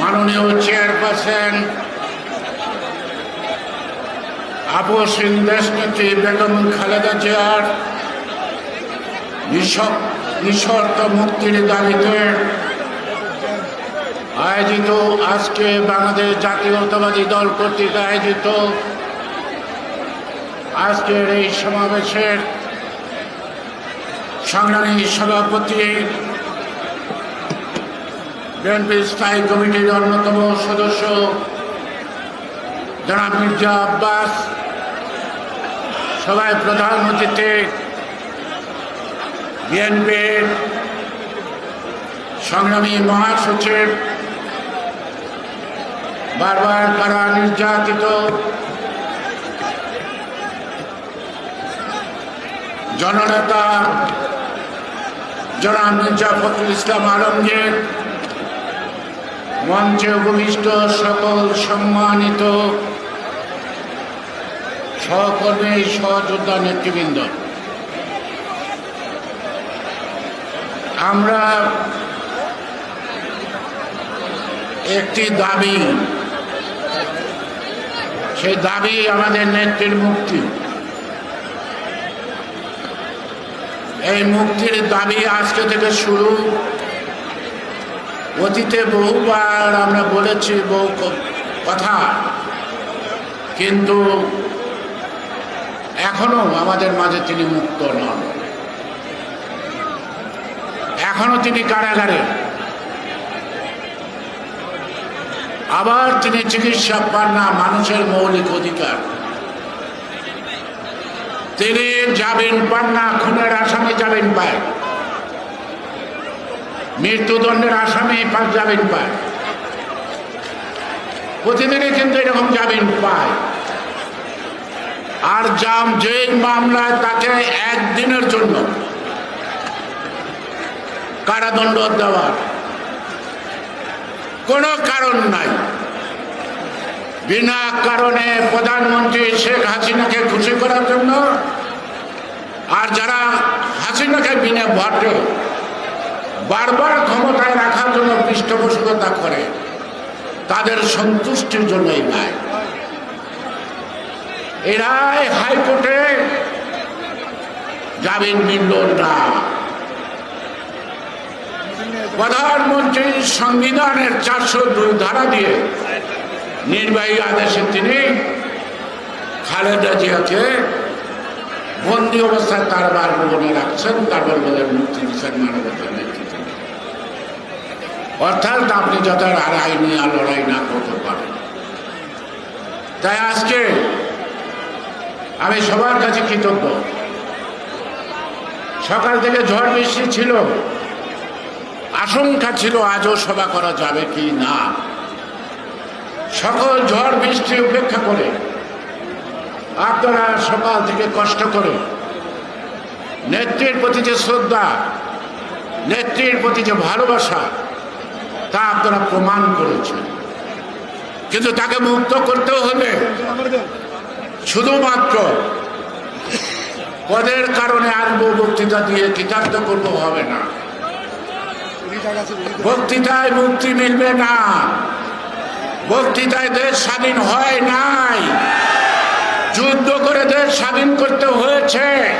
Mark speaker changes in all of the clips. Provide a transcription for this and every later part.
Speaker 1: মাননীয় চেয়ারপারসন আপসীন দেশনেত্রী বেগম খালেদা চেয়ার নিঃশ- নিঃশর্ত মুক্তির দাবিতে আয়োজিত আজকে বাংলাদেশ জাতীয়তাবাদী দল কর্তৃক আয়োজিত আজকের এই সমাবেশের সংগ্রামী সভাপতি বিএনপি স্থায়ী কমিটির অন্যতম সদস্য জনাব মির্জা আব্বাস, সভায় প্রধান অতিথি বিএনপির সংগ্রামী মহাসচিব, বারবার কারা নির্যাতিত, জননেতা জনাব মির্জা ফখরুল ইসলাম আলমগীর মঞ্চে উপবিষ্ট সকল সম্মানিত সহকর্মী, সহযোদ্ধা, নেতৃবৃন্দ। আমরা একটি দাবি, সেই দাবি আমাদের নেত্রীর মুক্তি। এই মুক্তির দাবি আজকে থেকে শুরু। অতীতে বহুবার আমরা বলেছি বহু কথা। কিন্তু এখনও আমাদের মাঝে তিনি মুক্ত নন। এখনও তিনি কারাগারে। আবার তিনি চিকিৎসা পান না, মানুষের মৌলিক অধিকার। তিনি জামিন পান না, খুনের আসামি জামিন পায়। মৃত্যুদণ্ডের আসামি পাঁচ জামিন পায়। প্রতিদিনই কিন্তু এরকম জামিন পায়। আর জাম যে মামলায় তাকে একদিনের জন্য কারাদণ্ড দেওয়ার কোনো কারণ নাই। বিনা কারণে প্রধানমন্ত্রী শেখ হাসিনাকে খুশি করার জন্য আর যারা হাসিনাকে বিনা ভোটে বারবার ক্ষমতায় রাখার জন্য পৃষ্ঠপোষকতা করে, তাদের সন্তুষ্টির জন্যই নাই এরাই হাইকোর্টে জামিন মিলল না। প্রধানমন্ত্রীর সংবিধানের চারশো দুই ধারা দিয়ে নির্বাহী আদেশে তিনি খালেদা জিয়াকে বন্দি অবস্থায় তার বাসভবনে রাখছেন, তারপর বলে মুক্তি দিচ্ছেন মানবতার নেতৃত্বে। অর্থাৎ আপনি যত আর আইনি আর লড়াই না করতে পারেন। তাই আজকে আমি সবার কাছে কৃতজ্ঞ। সকাল থেকে ঝড় বৃষ্টি ছিল। আশঙ্কা ছিল আজও সভা করা যাবে কি না। সকল ঝড় বৃষ্টি উপেক্ষা করে আপনারা সকাল থেকে কষ্ট করে নেত্রীর প্রতি যে শ্রদ্ধা, নেত্রীর প্রতি যে ভালোবাসা তা আপনারা প্রমাণ করেছেন। কিন্তু তাকে মুক্ত করতে হলে শুধুমাত্র পদের কারণে আনব বক্তৃতা দিয়ে কৃতার্থ করব হবে না। বক্তৃতায় মুক্তি মিলবে না। বক্তৃতায় দেশ স্বাধীন হয় নাই। যুদ্ধ করে দেশ স্বাধীন করতে হয়েছে।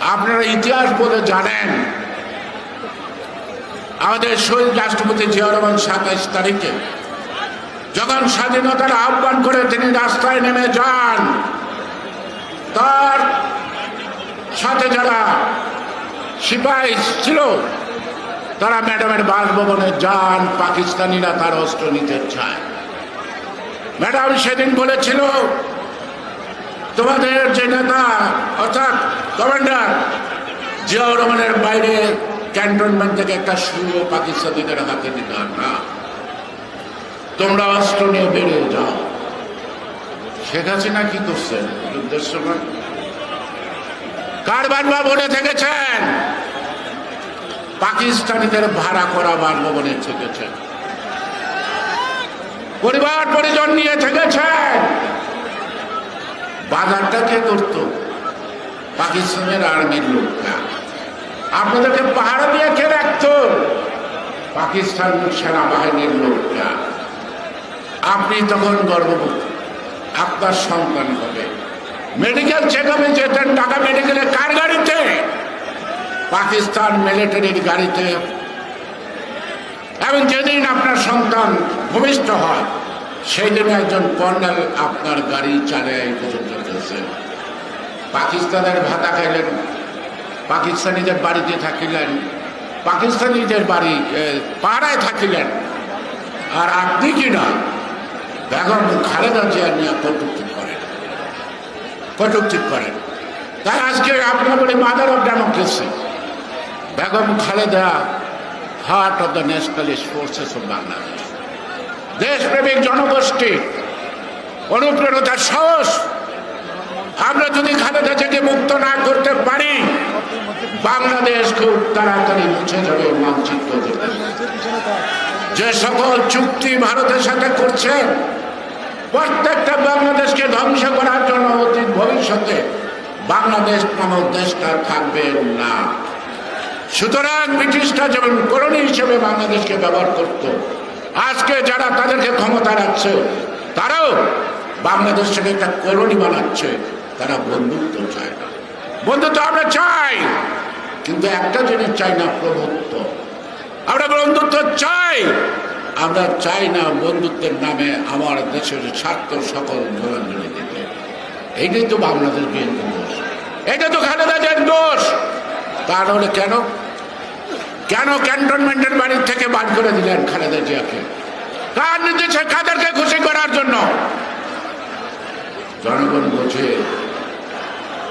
Speaker 1: আপনারা ইতিহাস বলে জানেন। আমাদের শহীদ রাষ্ট্রপতি জিয়া রহমান সাতাইশ তারিখে যখন স্বাধীনতার আহ্বান করে তিনি রাস্তায় নেমে যান, তার সাথে যারা সিপাহী ছিল, তারা ম্যাডামের বাসভবনে যান, পাকিস্তানিরা তার অস্ত্র নিতে চায়। ম্যাডাম সেদিন বলেছিল, তোমাদের যে নেতা, অর্থাৎ কমান্ডার জিয়াউর রহমানের বাইরে ক্যান্টনমেন্ট থেকে একটা সুরো পাকিস্তানিদের হাতে দিতাম না? তোমরা অস্ত্র নিয়ে বেরিয়ে যাও। শেখ হাসিনা কি করছেন যুদ্ধের সময়? কার বারবার বলে থেকেছেন। পাকিস্তানিদের ভাড়া করা বাসভবনে থেকেছেন। পরিবার পরিজন নিয়ে থেকেছেন। বাজারটা কে করত? পাকিস্তানের আর্মির লোকরা আপনাদেরকে পাহাড় দিয়ে কে রাখত। পাকিস্তান সেনাবাহিনীর লোকটা আপনি তখন গর্ভবতী আপনার সন্তান হবে। মেডিকেল চেক আপে যেতেন টাকা মেডিকেলে কার গাড়িতে? পাকিস্তান মিলিটারির গাড়িতে। এবং যেদিন আপনার সন্তান ভূমিষ্ঠ হয় সেই দিন একজন কর্নেল আপনার গাড়ি চালিয়ে এই পর্যন্ত পাকিস্তানের ভাতা খাইলেন পাকিস্তানিদের বাড়িতে থাকিলেন, পাকিস্তানিদের বাড়ি পাড়ায় থাকিলেন। আর আপনি কি না, বেগম খালেদা জিয়া নিয়ে কটুক্তি করেন। কটুক্তি করেন। তাই আজকে আপনার বলি mother of democracy Begum Khaleda heart of the nationalist forces of Bangladesh দেশপ্রেমিক জনগোষ্ঠী, অনুপ্রেরণার সাহস, আমরা যদি খালেদা থেকে মুক্ত না করতে পারি বাংলাদেশ খুব তাড়াতাড়ি মুছে যাবে মানচিত্র। যে সকল চুক্তি ভারতের সাথে করছেন প্রত্যেকটা বাংলাদেশকে ধ্বংস করার জন্য অতীত ভবিষ্যতে বাংলাদেশ নামক দেশটা থাকবে না সুতরাং ব্রিটিশরা যেমন কলোনি হিসেবে বাংলাদেশকে ব্যবহার করত, আজকে যারা তাদেরকে ক্ষমতা রাখছে, তারাও বাংলাদেশ থেকে একটা কলোনি বানাচ্ছে, তারা বন্ধুত্ব চায় না বন্ধুত্ব আমরা চাই। কিন্তু একটা জিনিস চাই না প্রভুত্ব। আমরা বন্ধুত্ব চাই। আমরা চাই না বন্ধুত্বের নামে আমার দেশের স্বার্থ সকল জোরাঞ্জলি দিতে। এইটাই তো বাংলাদেশ বিএনপি দোষ। এটা তো খালেদাদের দোষ। তাহলে কেন? কেন ক্যান্টনমেন্টের বাড়ির থেকে বাদ করে দিলেন খালেদা জিয়াকে? কার নির্দেশে কাদেরকে খুশি করার জন্য? জনগণ বোঝে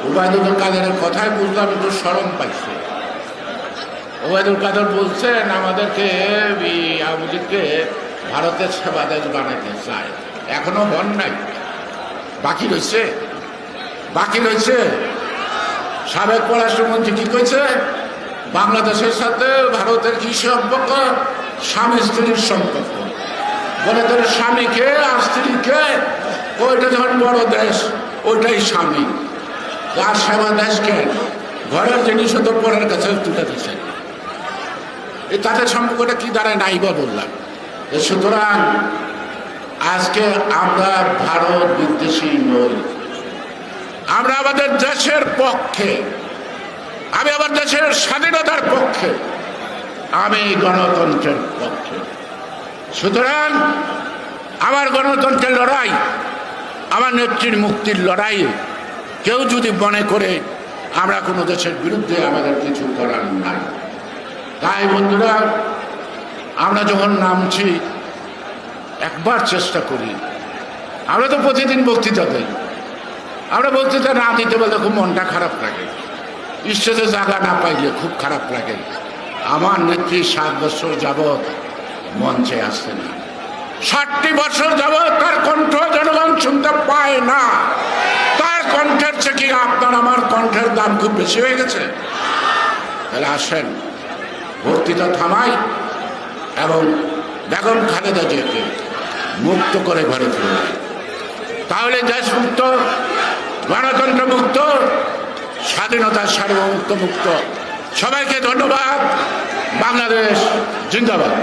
Speaker 1: উবায়দুল কাদেরের কথায় বুঝলাম, একটু স্মরণ পাইছে। ওবায়দুল কাদের বলছেন, আমাদেরকে এই আওয়ামী লীগকে ভারতের সেবা দেশ বানাতে চায়। এখনও হন নাই। বাকি রয়েছে? বাকি রয়েছে? সাবেক পররাষ্ট্রমন্ত্রী কি কইছে? বাংলাদেশের সাথে ভারতের কি সম্পর্ক? স্বামী স্ত্রীর সম্পর্ক। বলে তোর স্বামীকে আর স্ত্রীকে, ওইটা যখন বড় দেশ, ওইটাই স্বামী। আর সেবা দেশকে ঘরের জিনিস তো পরের কাছে তুলে দিচ্ছে এই তাদের সম্পর্কটা কি দাঁড়ায় নাই বা বললাম। সুতরাং আজকে আমরা ভারত বিদ্বেষী নই। আমরা আমাদের দেশের পক্ষে, আমি আমার দেশের স্বাধীনতার পক্ষে, আমি গণতন্ত্রের পক্ষে। সুতরাং আমার গণতন্ত্রের লড়াই, আমার নেত্রীর মুক্তির লড়াই কেউ যদি মনে করে আমরা কোনো দেশের বিরুদ্ধে আমাদের কিছু করার নাই। তাই বন্ধুরা, আমরা যখন নামছি, একবার চেষ্টা করি। আমরা তো প্রতিদিন বক্তৃতা দিই। আমরা বক্তৃতা না দিতে বলতে খুব মনটা খারাপ লাগে। ঈশ্বরে জায়গা না পাইলে খুব খারাপ লাগে। আমার নেত্রী সাত বছর যাবৎ মঞ্চে আসছে না। ষাটটি বছর যাবৎ তার কণ্ঠ জনগণ শুনতে পায় না। কণ্ঠের চেয়ে আপনার আমার কণ্ঠের দাম খুব বেশি হয়ে গেছে। তাহলে আসেন বক্তৃতা থামাই এবং বেগম খালেদা জিয়াকে মুক্ত করে ঘরে ফিরে তাহলে দেশ মুক্ত গণতন্ত্র মুক্ত স্বাধীনতার সার্বভৌমত্ব মুক্ত। সবাইকে ধন্যবাদ। বাংলাদেশ জিন্দাবাদ।